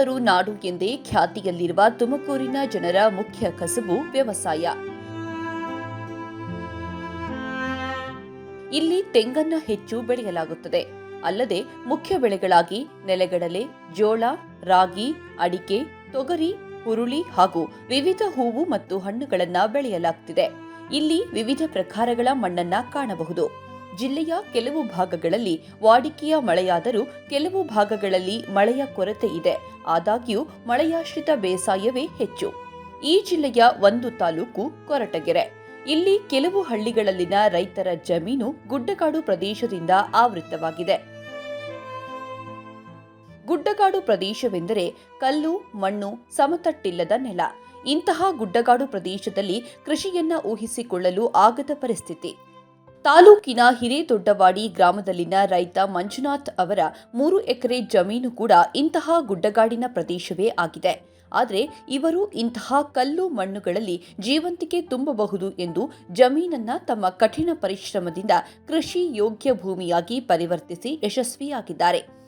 ರೈತರು ನಾಡು ಎಂದೇ ಖ್ಯಾತಿಯಲ್ಲಿರುವ ತುಮಕೂರಿನ ಜನರ ಮುಖ್ಯ ಕಸುಬು ವ್ಯವಸಾಯ. ಇಲ್ಲಿ ತೆಂಗನ್ನು ಹೆಚ್ಚು ಬೆಳೆಯಲಾಗುತ್ತದೆ. ಅಲ್ಲದೆ ಮುಖ್ಯ ಬೆಳೆಗಳಾಗಿ ನೆಲಗಡಲೆ, ಜೋಳ, ರಾಗಿ, ಅಡಿಕೆ, ತೊಗರಿ, ಹುರುಳಿ ಹಾಗೂ ವಿವಿಧ ಹೂವು ಮತ್ತು ಹಣ್ಣುಗಳನ್ನು ಬೆಳೆಯಲಾಗುತ್ತಿದೆ ಇಲ್ಲಿ ವಿವಿಧ ಪ್ರಕಾರಗಳ ಮಣ್ಣನ್ನ ಕಾಣಬಹುದು. ಜಿಲ್ಲೆಯ ಕೆಲವು ಭಾಗಗಳಲ್ಲಿ ವಾಡಿಕೆಯ ಮಳೆಯಾದರೂ ಕೆಲವು ಭಾಗಗಳಲ್ಲಿ ಮಳೆಯ ಕೊರತೆ ಇದೆ. ಆದಾಗ್ಯೂ, ಮಳೆಯಾಶ್ರಿತ ಬೇಸಾಯವೇ ಹೆಚ್ಚು. ಈ ಜಿಲ್ಲೆಯ ಒಂದು ತಾಲೂಕು ಕೊರಟಗೆರೆ. ಇಲ್ಲಿ ಕೆಲವು ಹಳ್ಳಿಗಳಲ್ಲಿನ ರೈತರ ಜಮೀನು ಗುಡ್ಡಗಾಡು ಪ್ರದೇಶದಿಂದ ಆವೃತವಾಗಿದೆ ಗುಡ್ಡಗಾಡು ಪ್ರದೇಶವೆಂದರೆ ಕಲ್ಲು, ಮಣ್ಣು, ಸಮತಟ್ಟಿಲ್ಲದ ನೆಲ. ಇಂತಹ ಗುಡ್ಡಗಾಡು ಪ್ರದೇಶದಲ್ಲಿ ಕೃಷಿಯನ್ನ ಊಹಿಸಿಕೊಳ್ಳಲು ಆಗದ ಪರಿಸ್ಥಿತಿ. ತಾಲೂಕಿನ ಹಿರೇದೊಡ್ಡವಾಡಿ ಗ್ರಾಮದಲ್ಲಿನ ರೈತ ಮಂಜುನಾಥ್ ಅವರ ಮೂರು ಎಕರೆ ಜಮೀನು ಕೂಡ ಇಂತಹ ಗುಡ್ಡಗಾಡಿನ ಪ್ರದೇಶವೇ ಆಗಿದೆ. ಆದರೆ ಇವರು ಇಂತಹ ಕಲ್ಲು ಮಣ್ಣುಗಳಲ್ಲಿ ಜೀವಂತಿಕೆ ತುಂಬಬಹುದು ಎಂದು ಜಮೀನನ್ನ ತಮ್ಮ ಕಠಿಣ ಪರಿಶ್ರಮದಿಂದ ಕೃಷಿ ಯೋಗ್ಯ ಭೂಮಿಯಾಗಿ ಪರಿವರ್ತಿಸಿ ಯಶಸ್ವಿಯಾಗಿದ್ದಾರೆ.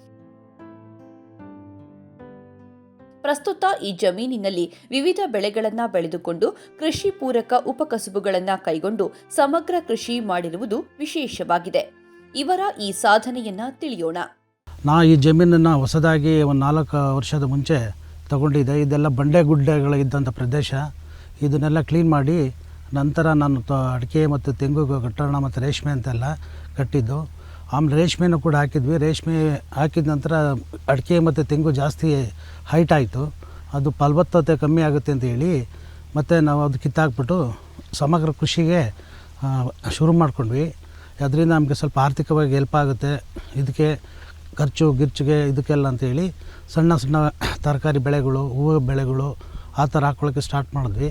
ಪ್ರಸ್ತುತ ಈ ಜಮೀನಿನಲ್ಲಿ ವಿವಿಧ ಬೆಳೆಗಳನ್ನು ಬೆಳೆದುಕೊಂಡು ಕೃಷಿ ಪೂರಕ ಉಪಕಸುಬುಗಳನ್ನು ಕೈಗೊಂಡು ಸಮಗ್ರ ಕೃಷಿ ಮಾಡಿರುವುದು ವಿಶೇಷವಾಗಿದೆ. ಇವರ ಈ ಸಾಧನೆಯನ್ನ ತಿಳಿಯೋಣ. ನಾ ಈ ಜಮೀನನ್ನು ಹೊಸದಾಗಿ ಒಂದು ನಾಲ್ಕು ವರ್ಷದ ಮುಂಚೆ ತಗೊಂಡಿದ್ದೆ. ಇದೆಲ್ಲ ಬಂಡೆ ಗುಡ್ಡೆಗಳಿದ್ದಂಥ ಪ್ರದೇಶ. ಇದನ್ನೆಲ್ಲ ಕ್ಲೀನ್ ಮಾಡಿ ನಂತರ ನಾನು ಅಡಿಕೆ ಮತ್ತು ತೆಂಗು ಕಟ್ಟೋಣ ಮತ್ತು ರೇಷ್ಮೆ ಅಂತೆಲ್ಲ ಕಟ್ಟಿದ್ದು. ಆಮೇಲೆ ರೇಷ್ಮೆನೂ ಕೂಡ ಹಾಕಿದ್ವಿ. ರೇಷ್ಮೆ ಹಾಕಿದ ನಂತರ ಅಡಿಕೆ ಮತ್ತು ತೆಂಗು ಜಾಸ್ತಿ ಹೈಟ್ ಆಯಿತು. ಅದು ಫಲವತ್ತತೆ ಕಮ್ಮಿ ಆಗುತ್ತೆ ಅಂತ ಹೇಳಿ ಮತ್ತು ನಾವು ಅದು ಕಿತ್ತಾಕ್ಬಿಟ್ಟು ಸಮಗ್ರ ಕೃಷಿಗೆ ಶುರು ಮಾಡ್ಕೊಂಡ್ವಿ. ಅದರಿಂದ ನಮಗೆ ಸ್ವಲ್ಪ ಆರ್ಥಿಕವಾಗಿ ಹೆಲ್ಪ್ ಆಗುತ್ತೆ. ಇದಕ್ಕೆ ಖರ್ಚು, ಗಿರ್ಚಿಗೆ ಇದಕ್ಕೆಲ್ಲ ಅಂತೇಳಿ ಸಣ್ಣ ಸಣ್ಣ ತರಕಾರಿ ಬೆಳೆಗಳು, ಹೂವು ಬೆಳೆಗಳು ಆ ಥರ ಹಾಕ್ಕೊಳ್ಳೋಕ್ಕೆ ಸ್ಟಾರ್ಟ್ ಮಾಡಿದ್ವಿ.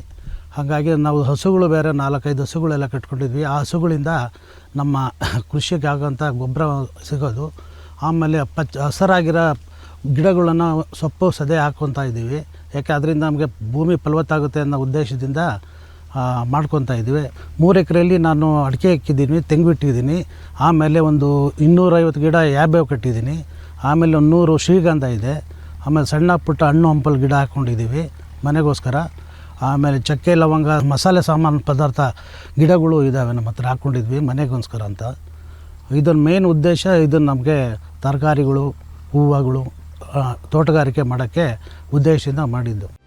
ಹಾಗಾಗಿ ನಾವು ಹಸುಗಳು ಬೇರೆ ನಾಲ್ಕೈದು ಹಸುಗಳೆಲ್ಲ ಕಟ್ಕೊಂಡಿದ್ವಿ. ಆ ಹಸುಗಳಿಂದ ನಮ್ಮ ಕೃಷಿಗೆ ಆಗೋಂಥ ಗೊಬ್ಬರ ಸಿಗೋದು. ಆಮೇಲೆ ಪಚ್ಚ ಹಸರಾಗಿರೋ ಗಿಡಗಳನ್ನು ಸೊಪ್ಪು, ಸದೆ ಹಾಕ್ಕೊತಾ ಇದ್ದೀವಿ. ಯಾಕೆ ಅದರಿಂದ ನಮಗೆ ಭೂಮಿ ಫಲವತ್ತಾಗುತ್ತೆ ಅನ್ನೋ ಉದ್ದೇಶದಿಂದ ಮಾಡ್ಕೊತಾ ಇದ್ದೀವಿ. ಮೂರು ಎಕರೆಯಲ್ಲಿ ನಾನು ಅಡಿಕೆ ಹಾಕಿದ್ದೀನಿ, ತೆಂಗು ಇಟ್ಟಿದ್ದೀನಿ. ಆಮೇಲೆ ಒಂದು ಇನ್ನೂರೈವತ್ತು ಗಿಡ ಯಾಬೇವು ಕಟ್ಟಿದ್ದೀನಿ. ಆಮೇಲೆ ಒಂದು ನೂರು ಶ್ರೀಗಂಧ ಇದೆ. ಆಮೇಲೆ ಸಣ್ಣ ಪುಟ್ಟ ಹಣ್ಣು ಹಂಪಲು ಗಿಡ ಹಾಕ್ಕೊಂಡಿದ್ದೀವಿ ಮನೆಗೋಸ್ಕರ. ಆಮೇಲೆ ಚಕ್ಕೆ, ಲವಂಗ, ಮಸಾಲೆ ಸಾಮಾನು ಪದಾರ್ಥ ಗಿಡಗಳು ಇದ್ದಾವೆ ನಮ್ಮ ಹತ್ರ ಹಾಕ್ಕೊಂಡಿದ್ವಿ ಮನೆಗೋಸ್ಕರ ಅಂತ. ಇದನ್ನ ಮೇನ್ ಉದ್ದೇಶ ಇದನ್ನು ನಮಗೆ ತರಕಾರಿಗಳು, ಹೂವುಗಳು ತೋಟಗಾರಿಕೆ ಮಾಡೋಕ್ಕೆ ಉದ್ದೇಶದಿಂದ ಮಾಡಿದ್ದು.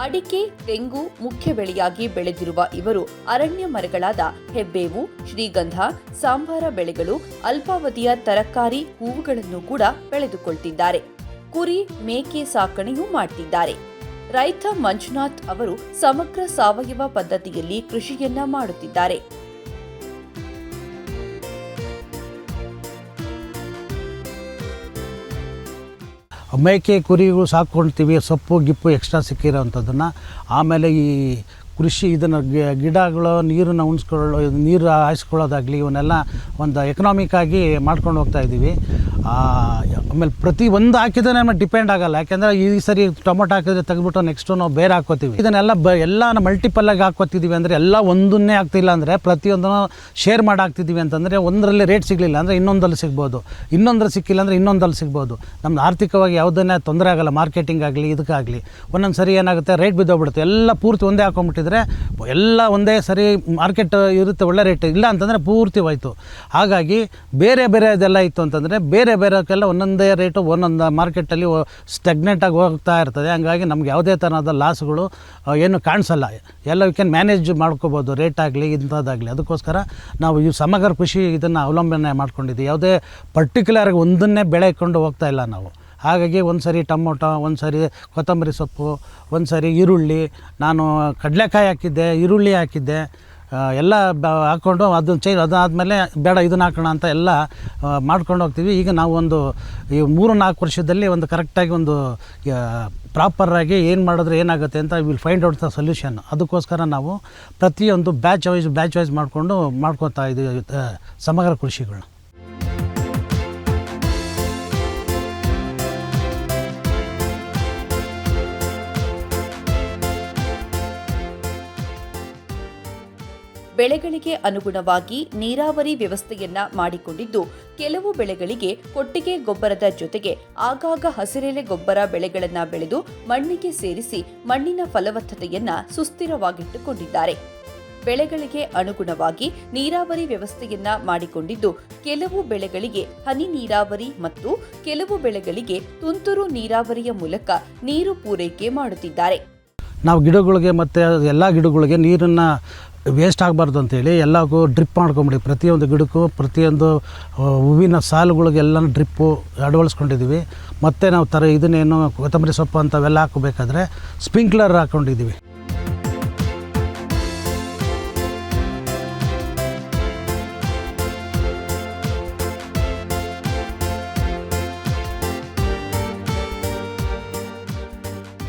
ಅಡಿಕೆ, ತೆಂಗು ಮುಖ್ಯ ಬೆಳೆಯಾಗಿ ಬೆಳೆದಿರುವ ಇವರು ಅರಣ್ಯ ಮರಗಳಾದ ಹೆಬ್ಬೇವು, ಶ್ರೀಗಂಧ, ಸಾಂಬಾರ ಬೆಳೆಗಳು, ಅಲ್ಪಾವಧಿಯ ತರಕಾರಿ ಹೂವುಗಳನ್ನು ಕೂಡ ಬೆಳೆದುಕೊಳ್ತಿದ್ದಾರೆ. ಕುರಿ, ಮೇಕೆ ಸಾಕಣೆಯೂ ಮಾಡ್ತಿದ್ದಾರೆ. ರೈತ ಮಂಜುನಾಥ್ ಅವರು ಸಮಗ್ರ ಸಾವಯವ ಪದ್ಧತಿಯಲ್ಲಿ ಕೃಷಿಯನ್ನ ಮಾಡುತ್ತಿದ್ದಾರೆ. ಮೇಕೆ ಕುರಿಗಳು ಸಾಕ್ಕೊಳ್ತೀವಿ, ಸೊಪ್ಪು, ಗಿಪ್ಪು ಎಕ್ಸ್ಟ್ರಾ ಸಿಕ್ಕಿರೋವಂಥದ್ದನ್ನು ಆಮೇಲೆ ಈ ಕೃಷಿ ಇದನ್ನು ಗಿಡಗಳು ನೀರನ್ನು ಉಣಿಸ್ಕೊಳ್ಳೋ, ನೀರು ಹಾಯಿಸ್ಕೊಳ್ಳೋದಾಗಲಿ ಇವನ್ನೆಲ್ಲ ಒಂದು ಎಕನಾಮಿಕ್ ಆಗಿ ಮಾಡ್ಕೊಂಡು ಹೋಗ್ತಾ ಇದ್ದೀವಿ ಆಮೇಲೆ ಪ್ರತಿ ಒಂದು ಹಾಕಿದ್ರೆ ನಮಗೆ ಡಿಪೆಂಡ್ ಆಗಲ್ಲ. ಯಾಕಂದ್ರೆ ಈ ಸರಿ ಟೊಮೊಟೊ ಹಾಕಿದ್ರೆ ತೆಗೆದ್ಬಿಟ್ಟು ನೆಕ್ಸ್ಟು ನಾವು ಬೇರೆ ಹಾಕೋತೀವಿ ಇದನ್ನೆಲ್ಲ ಬ, ಎಲ್ಲ ಮಲ್ಟಿಪಲ್ ಆಗಿ ಹಾಕ್ಕೋತಿದ್ದೀವಿ ಅಂದರೆ ಎಲ್ಲ ಒಂದನ್ನೇ ಆಗ್ತಿಲ್ಲ ಅಂದರೆ ಪ್ರತಿಯೊಂದನ್ನು ಶೇರ್ ಮಾಡಿ ಹಾಕ್ತಿದ್ದೀವಿ ಅಂತಂದರೆ ಒಂದರಲ್ಲಿ ರೇಟ್ ಸಿಗಲಿಲ್ಲ ಅಂದರೆ ಇನ್ನೊಂದಲ್ಲಿ ಸಿಗ್ಬೋದು. ಇನ್ನೊಂದ್ರಲ್ಲಿ ಸಿಕ್ಕಿಲ್ಲ ಅಂದರೆ ಇನ್ನೊಂದಲ್ಲಿ ಸಿಗ್ಬೋದು. ನಮ್ದು ಆರ್ಥಿಕವಾಗಿ ಯಾವುದನ್ನೇ ತೊಂದರೆ ಆಗಲ್ಲ ಮಾರ್ಕೆಟಿಂಗ್ ಆಗಲಿ, ಇದಕ್ಕಾಗಲಿ. ಒಂದೊಂದು ಸರಿ ಏನಾಗುತ್ತೆ ರೇಟ್ ಬಿದ್ದೋಗ್ಬಿಡುತ್ತೆ. ಎಲ್ಲ ಪೂರ್ತಿ ಒಂದೇ ಹಾಕೊಂಡ್ಬಿಟ್ಟಿದ್ರೆ ಎಲ್ಲ ಒಂದೇ ಸರಿ ಮಾರ್ಕೆಟ್ ಇರುತ್ತೆ ಒಳ್ಳೆ ರೇಟ್ ಇಲ್ಲ ಅಂತಂದರೆ ಪೂರ್ತಿ ಹೋಯ್ತು. ಹಾಗಾಗಿ ಬೇರೆ ಬೇರೆ ಇದೆಲ್ಲ ಇತ್ತು ಅಂತಂದರೆ ಬೇರೆ ಬೇರೆಕ್ಕೆಲ್ಲ ಒಂದೊಂದೇ ರೇಟು ಒಂದೊಂದು ಮಾರ್ಕೆಟಲ್ಲಿ ಸ್ಟೆಗ್ನೆಂಟಾಗಿ ಹೋಗ್ತಾ ಇರ್ತದೆ. ಹಂಗಾಗಿ ನಮ್ಗೆ ಯಾವುದೇ ಥರದ ಲಾಸ್ಗಳು ಏನು ಕಾಣಿಸಲ್ಲ. ಎಲ್ಲ ವಿ ಕ್ಯಾನ್ ಮ್ಯಾನೇಜ್ ಮಾಡ್ಕೋಬೋದು ರೇಟ್ ಆಗಲಿ, ಇಂಥದ್ದಾಗಲಿ. ಅದಕ್ಕೋಸ್ಕರ ನಾವು ಈ ಸಮಗ್ರ ಕೃಷಿ ಇದನ್ನು ಅವಲಂಬನೆ ಮಾಡ್ಕೊಂಡಿದ್ದೀವಿ. ಯಾವುದೇ ಪರ್ಟಿಕ್ಯುಲರ್ಗೆ ಒಂದನ್ನೇ ಬೆಳೆ ಹೋಗ್ತಾ ಇಲ್ಲ ನಾವು. ಹಾಗಾಗಿ ಒಂದು ಸರಿ ಟೊಮೊಟೊ ಒಂದು ಸರಿ ಕೊತ್ತಂಬರಿ ಸೊಪ್ಪು ಒಂದು ಸರಿ ಈರುಳ್ಳಿ. ನಾನು ಕಡಲೆಕಾಯಿ ಹಾಕಿದ್ದೆ, ಈರುಳ್ಳಿ ಹಾಕಿದ್ದೆ. ಎಲ್ಲ ಬ ಹಾಕ್ಕೊಂಡು ಅದನ್ನು ಚೈನ್ ಅದಾದಮೇಲೆ ಬೇಡ, ಇದನ್ನ ಹಾಕೋಣ ಅಂತ ಎಲ್ಲ ಮಾಡ್ಕೊಂಡು ಹೋಗ್ತೀವಿ. ಈಗ ನಾವು ಒಂದು, ಈ ಮೂರು ನಾಲ್ಕು ವರ್ಷದಲ್ಲಿ ಒಂದು ಕರೆಕ್ಟಾಗಿ ಒಂದು ಪ್ರಾಪರಾಗಿ ಏನು ಮಾಡಿದ್ರೆ ಏನಾಗುತ್ತೆ ಅಂತ will find out the solution ಅದಕ್ಕೋಸ್ಕರ ನಾವು ಪ್ರತಿಯೊಂದು ಬ್ಯಾಚ್ ವೈಸ್ ಬ್ಯಾಚ್ ವೈಸ್ ಮಾಡಿಕೊಂಡು ಮಾಡ್ಕೊತಾ ಇದ್ದೀವಿ ಸಮಗ್ರ ಕೃಷಿಗಳನ್ನ. ಬೆಳೆಗಳಿಗೆ ಅನುಗುಣವಾಗಿ ನೀರಾವರಿ ವ್ಯವಸ್ಥೆಯನ್ನ ಮಾಡಿಕೊಂಡಿದ್ದು, ಕೆಲವು ಬೆಳೆಗಳಿಗೆ ಕೊಟ್ಟಿಗೆ ಗೊಬ್ಬರದ ಜೊತೆಗೆ ಆಗಾಗ ಹಸಿರೆಲೆ ಗೊಬ್ಬರ ಬೆಳೆಗಳನ್ನ ಬೆಳೆದು ಮಣ್ಣಿಗೆ ಸೇರಿಸಿ ಮಣ್ಣಿನ ಫಲವತ್ತತೆಯನ್ನ ಸುಸ್ಥಿರವಾಗಿಟ್ಟುಕೊಂಡಿದ್ದಾರೆ. ಬೆಳೆಗಳಿಗೆ ಅನುಗುಣವಾಗಿ ನೀರಾವರಿ ವ್ಯವಸ್ಥೆಯನ್ನ ಮಾಡಿಕೊಂಡಿದ್ದು, ಕೆಲವು ಬೆಳೆಗಳಿಗೆ ಹನಿ ನೀರಾವರಿ ಮತ್ತು ಕೆಲವು ಬೆಳೆಗಳಿಗೆ ತುಂತುರು ನೀರಾವರಿಯ ಮೂಲಕ ನೀರು ಪೂರೈಕೆ ಮಾಡುತ್ತಿದ್ದಾರೆ. ನಾವು ಗಿಡಗಳಿಗೆ ಮತ್ತು ಎಲ್ಲ ಗಿಡಗಳಿಗೆ ನೀರನ್ನು ವೇಸ್ಟ್ ಆಗಬಾರ್ದು ಅಂತೇಳಿ ಎಲ್ಲಕ್ಕೂ ಡ್ರಿಪ್ ಮಾಡ್ಕೊಂಬಿಡಿ. ಪ್ರತಿಯೊಂದು ಗಿಡಕ್ಕೂ, ಪ್ರತಿಯೊಂದು ಹೂವಿನ ಸಾಲುಗಳಿಗೆಲ್ಲ ಡ್ರಿಪ್ಪು ಅಳವಡಿಸ್ಕೊಂಡಿದ್ದೀವಿ ಮತ್ತು ನಾವು ಥರ ಇದನ್ನೇನು ಕೊತ್ತಂಬರಿ ಸೊಪ್ಪು ಅಂಥವೆಲ್ಲ ಹಾಕಬೇಕಾದ್ರೆ ಸ್ಪ್ರಿಂಕ್ಲರ್ ಹಾಕ್ಕೊಂಡಿದ್ದೀವಿ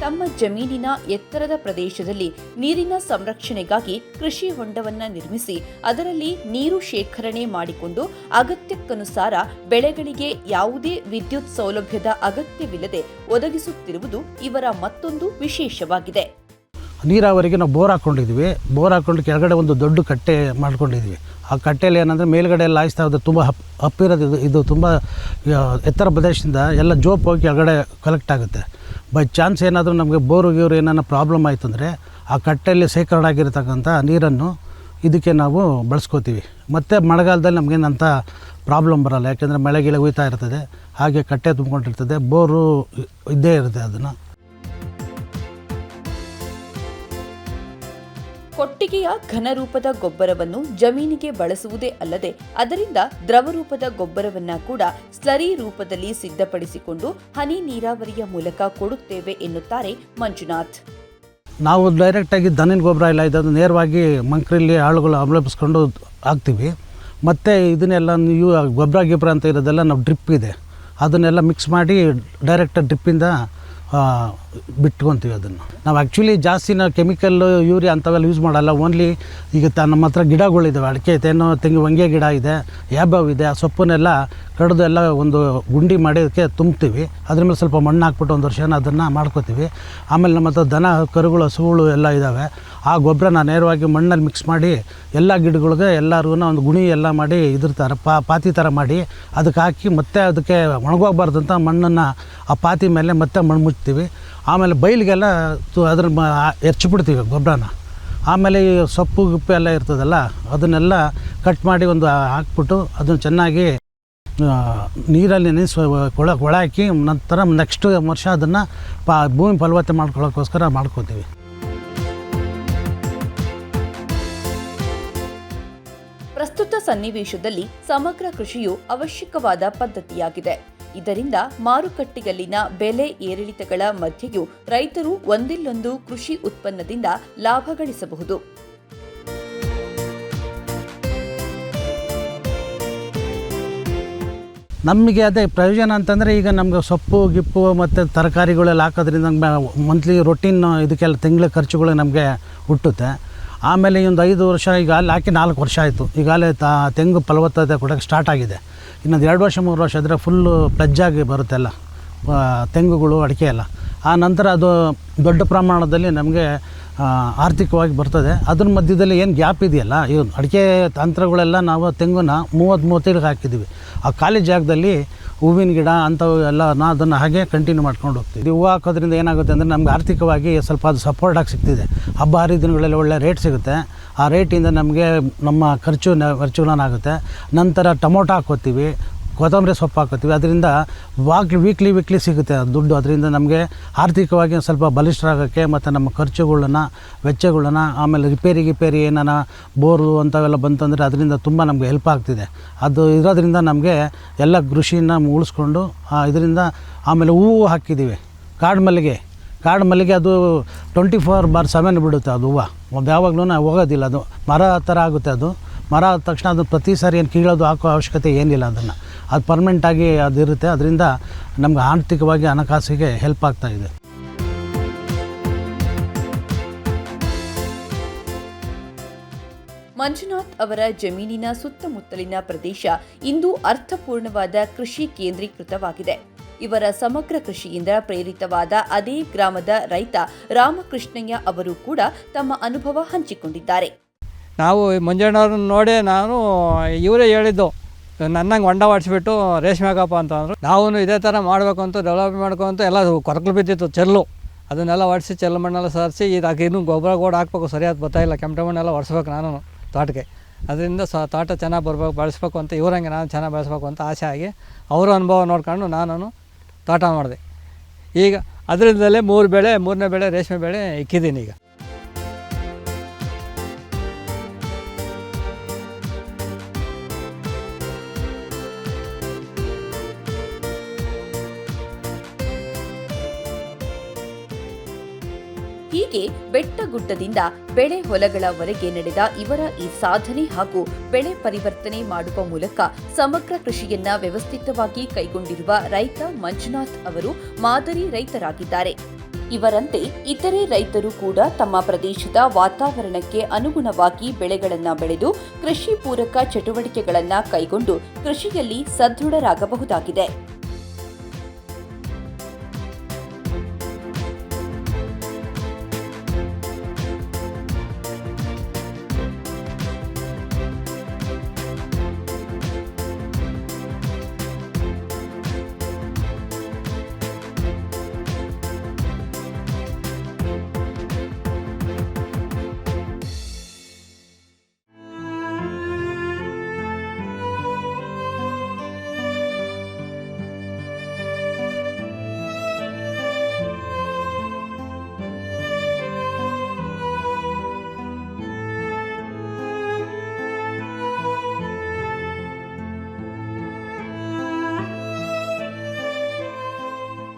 ತಮ್ಮ ಜಮೀನಿನ ಎತ್ತರದ ಪ್ರದೇಶದಲ್ಲಿ ನೀರಿನ ಸಂರಕ್ಷಣೆಗಾಗಿ ಕೃಷಿ ಹೊಂಡವನ್ನ ನಿರ್ಮಿಸಿ ಅದರಲ್ಲಿ ನೀರು ಶೇಖರಣೆ ಮಾಡಿಕೊಂಡು ಅಗತ್ಯಕ್ಕನುಸಾರ ಬೆಳೆಗಳಿಗೆ ಯಾವುದೇ ವಿದ್ಯುತ್ ಸೌಲಭ್ಯದ ಅಗತ್ಯವಿಲ್ಲದೆ ಒದಗಿಸುತ್ತಿರುವುದು ಇವರ ಮತ್ತೊಂದು ವಿಶೇಷವಾಗಿದೆ. ನೀರಾವರಿಗೆ ನಾವು ಬೋರ್ ಹಾಕ್ಕೊಂಡಿದ್ವಿ ಬೋರ್ ಹಾಕ್ಕೊಂಡು ಕೆಳಗಡೆ ಒಂದು ದೊಡ್ಡ ಕಟ್ಟೆ ಮಾಡ್ಕೊಂಡಿದ್ವಿ ಆ ಕಟ್ಟೆಯಲ್ಲಿ ಏನಂದರೆ ಮೇಲ್ಗಡೆ ಎಲ್ಲ ಹಾಯಿಸ್ತಾ ಹೋದ್ರೆ ತುಂಬ ಹಪ್ ಹಪ್ಪಿರೋದು ಇದು ಇದು ತುಂಬ ಎತ್ತರ ಪ್ರದೇಶದಿಂದ ಎಲ್ಲ ಜೋಪ್ ಹೋಗಿ ಕೆಳಗಡೆ ಕಲೆಕ್ಟ್ ಆಗುತ್ತೆ. ಬೈ ಚಾನ್ಸ್ ಏನಾದರೂ ನಮಗೆ ಬೋರು ಗೀರು ಏನಾರ ಪ್ರಾಬ್ಲಮ್ ಆಯಿತು ಅಂದರೆ ಆ ಕಟ್ಟೆಯಲ್ಲಿ ಶೇಖರಣೆ ಆಗಿರತಕ್ಕಂಥ ನೀರನ್ನು ಇದಕ್ಕೆ ನಾವು ಬಳಸ್ಕೋತೀವಿ. ಮತ್ತು ಮಳೆಗಾಲದಲ್ಲಿ ನಮಗೇನಂಥ ಪ್ರಾಬ್ಲಮ್ ಬರಲ್ಲ. ಯಾಕೆಂದರೆ ಮಳೆ ಗಿಳೆ ಹುಯ್ತಾ ಇರ್ತದೆ. ಹಾಗೆ ಕಟ್ಟೆ ತುಂಬ್ಕೊಂಡಿರ್ತದೆ. ಬೋರು ಇದ್ದೇ ಇರುತ್ತೆ ಅದನ್ನು. ಕೊಟ್ಟಿಗೆಯ ಘನರೂಪದ ಗೊಬ್ಬರವನ್ನು ಜಮೀನಿಗೆ ಬಳಸುವುದೇ ಅಲ್ಲದೆ ಅದರಿಂದ ದ್ರವರೂಪದ ಗೊಬ್ಬರವನ್ನ ಕೂಡ ಸ್ಲರಿ ರೂಪದಲ್ಲಿ ಸಿದ್ಧಪಡಿಸಿಕೊಂಡು ಹನಿ ನೀರಾವರಿಯ ಮೂಲಕ ಕೊಡುತ್ತೇವೆ ಎನ್ನುತ್ತಾರೆ ಮಂಜುನಾಥ್. ನಾವು ಡೈರೆಕ್ಟಾಗಿ ದನಿನ ಗೊಬ್ಬರ ಇಲ್ಲ, ಇದನ್ನು ನೇರವಾಗಿ ಮಂಕ್ರಲ್ಲಿ ಆಳುಗಳು ಅವಲಂಬಿಸ್ಕೊಂಡು ಹಾಕ್ತೀವಿ. ಮತ್ತು ಇದನ್ನೆಲ್ಲ ನೀವು ಗೊಬ್ಬರ ಗಿಬ್ಬರ ಅಂತ ಇರೋದೆಲ್ಲ ನಾವು ಡ್ರಿಪ್ ಇದೆ. ಅದನ್ನೆಲ್ಲ ಮಿಕ್ಸ್ ಮಾಡಿ ಡೈರೆಕ್ಟ್ ಡ್ರಿಪ್ಪಿಂದ ಬಿಟ್ಕೊತೀವಿ ಅದನ್ನು. ನಾವು ಆ್ಯಕ್ಚುಲಿ ಜಾಸ್ತಿ ನಾವು ಕೆಮಿಕಲ್ ಯೂರಿಯಾ ಅಂಥವೆಲ್ಲ ಯೂಸ್ ಮಾಡಲ್ಲ. ಓನ್ಲಿ ಈಗ ತ ನಮ್ಮ ಹತ್ರ ಗಿಡಗಳಿದ್ದಾವೆ ಅಡಿಕೆ ತೆಂಗು ತೆಂಗು, ಹೊಂಗೆ ಗಿಡ ಇದೆ, ಯಾಬಾವ್ ಇದೆ, ಆ ಸೊಪ್ಪನ್ನೆಲ್ಲ ಕಡಿದು ಎಲ್ಲ ಒಂದು ಗುಂಡಿ ಮಾಡೋದಕ್ಕೆ ತುಂಬ್ತೀವಿ. ಅದ್ರ ಮೇಲೆ ಸ್ವಲ್ಪ ಮಣ್ಣು ಹಾಕ್ಬಿಟ್ಟು ಒಂದು ವರ್ಷ ಅದನ್ನು ಮಾಡ್ಕೋತೀವಿ. ಆಮೇಲೆ ನಮ್ಮ ಹತ್ರ ದನ, ಕರುಗಳು ಹಸುಗಳು ಎಲ್ಲ ಇದ್ದಾವೆ ಆ ಗೊಬ್ಬರನ ನೇರವಾಗಿ ಮಣ್ಣಲ್ಲಿ ಮಿಕ್ಸ್ ಮಾಡಿ ಎಲ್ಲ ಗಿಡಗಳಿಗೆ ಎಲ್ಲರಿಗೂ ಒಂದು ಗುಣಿ ಎಲ್ಲ ಮಾಡಿ ಇದಿರ್ತಾರೆ ಪಾ, ಪಾತಿ ಥರ ಮಾಡಿ ಅದಕ್ಕೆ ಹಾಕಿ ಮತ್ತೆ ಅದಕ್ಕೆ ಒಣಗೋಗ್ಬಾರ್ದು ಅಂತ ಮಣ್ಣನ್ನು ಆ ಪಾತಿ ಮೇಲೆ ಮತ್ತೆ ಮಣ್ಣು ಮುಚ್ತೀವಿ ಆಮೇಲೆ ಬೈಲಿಗೆಲ್ಲ ತು- ಅದ್ರ ಮ ಎರ್ಚಿಬಿಡ್ತೀವಿ ಗೊಬ್ಬರನ. ಆಮೇಲೆ ಈ ಸೊಪ್ಪು ಗಿಪ್ಪು ಎಲ್ಲ ಇರ್ತದಲ್ಲ, ಅದನ್ನೆಲ್ಲ ಕಟ್ ಮಾಡಿ ಒಂದು ಹಾಕ್ಬಿಟ್ಟು ಅದನ್ನು ಚೆನ್ನಾಗಿ ನೀರಲ್ಲಿ ನೆನೆಸಿ, ಕೊಳ ಕೊಳ ನಂತರ ನೆಕ್ಸ್ಟ್ ವರ್ಷ ಅದನ್ನು ಪಾ ಭೂಮಿ ಫಲವತ್ತೆ ಮಾಡ್ಕೊಳ್ಳೋಕ್ಕೋಸ್ಕರ ಮಾಡ್ಕೋತೀವಿ. ಪ್ರಸ್ತುತ ಸನ್ನಿವೇಶದಲ್ಲಿ ಸಮಗ್ರ ಕೃಷಿಯು ಅವಶ್ಯಕವಾದ ಪದ್ಧತಿಯಾಗಿದೆ. ಇದರಿಂದ ಮಾರುಕಟ್ಟೆಯಲ್ಲಿನ ಬೆಲೆ ಏರಿಳಿತಗಳ ಮಧ್ಯೆಯೂ ರೈತರು ಒಂದಿಲ್ಲೊಂದು ಕೃಷಿ ಉತ್ಪನ್ನದಿಂದ ಲಾಭ ಗಳಿಸಬಹುದು. ನಮಗೆ ಅದೇ ಪ್ರಯೋಜನ ಅಂತಂದರೆ ಈಗ ನಮಗೆ ಸೊಪ್ಪು, ಗಿಪ್ಪು ಮತ್ತು ತರಕಾರಿಗಳೆಲ್ಲ ಹಾಕೋದ್ರಿಂದ ಮಂತ್ಲಿ ರೊಟೀನ್ ಇದಕ್ಕೆಲ್ಲ ತಿಂಗಳ ಖರ್ಚುಗಳು ನಮಗೆ ಹುಟ್ಟುತ್ತೆ. ಆಮೇಲೆ ಒಂದು ಐದು ವರ್ಷ ಈಗ ಅಲ್ಲಿ ಹಾಕಿ ನಾಲ್ಕು ವರ್ಷ ಆಯಿತು. ಈಗಾಗಲೇ ತಾ, ತೆಂಗು ಫಲವತ್ತತೆ ಕೊಡೋಕ್ಕೆ ಸ್ಟಾರ್ಟ್ ಆಗಿದೆ. ಇನ್ನೊಂದು ಎರಡು ವರ್ಷ, ಮೂರು ವರ್ಷ ಆದರೆ ಫುಲ್ಲು ಪ್ಲಜ್ಜಾಗಿ ಬರುತ್ತೆ ಎಲ್ಲ ತೆಂಗುಗಳು, ಅಡಿಕೆ ಎಲ್ಲ. ಆ ನಂತರ ಅದು ದೊಡ್ಡ ಪ್ರಮಾಣದಲ್ಲಿ ನಮಗೆ ಆರ್ಥಿಕವಾಗಿ ಬರ್ತದೆ. ಅದ್ರ ಮಧ್ಯದಲ್ಲಿ ಏನು ಗ್ಯಾಪ್ ಇದೆಯಲ್ಲ ಇವ್ ಅಡಿಕೆ ತಂತ್ರಗಳೆಲ್ಲ ನಾವು ತೆಂಗುನ ಮೂವತ್ತು ಮೂವತ್ತೈದಕ್ಕೆ ಹಾಕಿದ್ದೀವಿ. ಆ ಖಾಲಿ ಜಾಗದಲ್ಲಿ ಹೂವಿನ ಗಿಡ ಅಂಥವು ಎಲ್ಲ ನಾ ಅದನ್ನು ಹಾಗೆ ಕಂಟಿನ್ಯೂ ಮಾಡ್ಕೊಂಡು ಹೋಗ್ತೀವಿ. ಹೂವು ಹಾಕೋದ್ರಿಂದ ಏನಾಗುತ್ತೆ ಅಂದರೆ ನಮ್ಗೆ ಆರ್ಥಿಕವಾಗಿ ಸ್ವಲ್ಪ ಅದು ಸಪೋರ್ಟಾಗಿ ಸಿಗ್ತಿದೆ. ಹಬ್ಬ, ಹರಿದಿನಗಳಲ್ಲಿ ಒಳ್ಳೆ ರೇಟ್ ಸಿಗುತ್ತೆ. ಆ ರೇಟಿಂದ ನಮಗೆ ನಮ್ಮ ಖರ್ಚು ನ- ಖರ್ಚುಗಳನ್ನಾಗುತ್ತೆ. ನಂತರ ಟೊಮೊಟೊ ಹಾಕೋತೀವಿ. ಕೊತ್ತಂಬರಿ ಸೊಪ್ಪು ಹಾಕೋತೀವಿ ಅದರಿಂದ ವಾಕ್ ವೀಕ್ಲಿ ವೀಕ್ಲಿ ಸಿಗುತ್ತೆ ಅದು ದುಡ್ಡು. ಅದರಿಂದ ನಮಗೆ ಆರ್ಥಿಕವಾಗಿ ಸ್ವಲ್ಪ ಬಲಿಷ್ಠರಾಗೋಕ್ಕೆ ಮತ್ತು ನಮ್ಮ ಖರ್ಚುಗಳನ್ನ ವೆಚ್ಚಗಳನ್ನ ಆಮೇಲೆ ರಿಪೇರಿ ರಿಪೇರಿ ಏನಾನ ಬೋರು ಅಂಥವೆಲ್ಲ ಬಂತಂದರೆ ಅದರಿಂದ ತುಂಬ ನಮಗೆ ಹೆಲ್ಪ್ ಆಗ್ತಿದೆ. ಅದು ಇರೋದ್ರಿಂದ ನಮಗೆ ಎಲ್ಲ ಕೃಷಿನ ಉಳಿಸ್ಕೊಂಡು ಇದರಿಂದ ಆಮೇಲೆ ಹೂವು ಹಾಕಿದ್ದೀವಿ. ಕಾಡು ಮಲ್ಲಿಗೆ. ಕಾಡು ಮಲ್ಲಿಗೆ ಅದು ಟ್ವೆಂಟಿ ಫೋರ್ ಬಾರ್ ಸೆವೆನ್ ಬಿಡುತ್ತೆ ಅದು ಹೂವು. ಯಾವಾಗಲೂ ಹೋಗೋದಿಲ್ಲ ಅದು. ಮರ ಥರ ಆಗುತ್ತೆ ಅದು. ಮರ ಆದ ತಕ್ಷಣ ಅದು ಪ್ರತಿ ಸಾರಿ ಏನು ಕೀಳೋದು ಹಾಕೋ ಅವಶ್ಯಕತೆ ಏನಿಲ್ಲ ಅದನ್ನು. ಅದು ಪರ್ಮನೆಂಟಾಗಿ ಅದು ಇರುತ್ತೆ ಅದರಿಂದ ನಮ್ಗೆ ಆರ್ಥಿಕವಾಗಿ ಹಣಕಾಸಿಗೆ ಹೆಲ್ಪ್ ಆಗ್ತಾ ಇದೆ. ಮಂಜುನಾಥ್ ಅವರ ಜಮೀನಿನ ಸುತ್ತಮುತ್ತಲಿನ ಪ್ರದೇಶ ಇಂದು ಅರ್ಥಪೂರ್ಣವಾದ ಕೃಷಿ ಕೇಂದ್ರೀಕೃತವಾಗಿದೆ. ಇವರ ಸಮಗ್ರ ಕೃಷಿಯಿಂದ ಪ್ರೇರಿತವಾದ ಅದೇ ಗ್ರಾಮದ ರೈತ ರಾಮಕೃಷ್ಣಯ್ಯ ಅವರು ಕೂಡ ತಮ್ಮ ಅನುಭವ ಹಂಚಿಕೊಂಡಿದ್ದಾರೆ. ನಾವು ಮಂಜಣ್ಣವ್ರನ್ನ ನೋಡಿ ನಾನು ಇವರೇ ಹೇಳಿದ್ದು. ನನ್ನಂಗೆ ಹೊಂಡ ಹೊಡ್ಸ್ಬಿಟ್ಟು ರೇಷ್ಮೆ ಹಾಕಪ್ಪ ಅಂತ ಅಂದರು. ನಾವು ಇದೇ ಥರ ಮಾಡಬೇಕು ಅಂತ ಡೆವಲಪ್ ಮಾಡ್ಕೊಂತ ಎಲ್ಲ ಕೊರಕಲು ಬಿದ್ದಿತ್ತು, ಚೆಲ್ಲು. ಅದನ್ನೆಲ್ಲ ಹೊಡ್ಸಿ ಚೆಲ್ಲು ಮಣ್ಣೆಲ್ಲ ಸಾರಿಸಿ ಇದಕ್ಕೆ ಇನ್ನೂ ಗೊಬ್ಬರ ಕೂಡ ಹಾಕ್ಬೇಕು, ಸರಿಯಾದ ಗೊತ್ತಾಯಿಲ್ಲ ಕೆಂಪೆ ಮಣ್ಣೆಲ್ಲ ಒರೆಸ್ಬೇಕು ನಾನು ತೋಟಕ್ಕೆ. ಅದರಿಂದ ಸ, ತೋಟ ಚೆನ್ನಾಗಿ ಬರ್ಬೇಕು ಬೆಳೆಸ್ಬೇಕು ಅಂತ, ಇವ್ರಂಗೆ ನಾನು ಚೆನ್ನಾಗಿ ಬೆಳೆಸ್ಬೇಕು ಅಂತ ಆಸೆ ಆಗಿ ಅವರ ಅನುಭವ ನೋಡ್ಕೊಂಡು ನಾನು ತೋಟ ಮಾಡಿದೆ. ಈಗ ಅದರಿಂದಲೇ ಮೂರು ಬೆಳೆ, ಮೂರನೇ ಬೆಳೆ, ರೇಷ್ಮೆ ಬೆಳೆ ಇಕ್ಕಿದ್ದೀನಿ ಈಗ. ಬೆಟ್ಟಗುಡ್ಡದಿಂದ ಬೆಳೆ ಹೊಲಗಳವರೆಗೆ ನಡೆದ ಇವರ ಈ ಸಾಧನೆ ಹಾಗೂ ಬೆಳೆ ಪರಿವರ್ತನೆ ಮಾಡುವ ಮೂಲಕ ಸಮಗ್ರ ಕೃಷಿಯನ್ನ ವ್ಯವಸ್ಥಿತವಾಗಿ ಕೈಗೊಂಡಿರುವ ರೈತ ಮಂಜುನಾಥ್ ಅವರು ಮಾದರಿ ರೈತರಾಗಿದ್ದಾರೆ. ಇವರಂತೆ ಇತರೆ ರೈತರು ಕೂಡ ತಮ್ಮ ಪ್ರದೇಶದ ವಾತಾವರಣಕ್ಕೆ ಅನುಗುಣವಾಗಿ ಬೆಳೆಗಳನ್ನು ಬೆಳೆದು ಕೃಷಿ ಪೂರಕ ಚಟುವಟಿಕೆಗಳನ್ನು ಕೈಗೊಂಡು ಕೃಷಿಯಲ್ಲಿ ಸದೃಢರಾಗಬಹುದಾಗಿದೆ.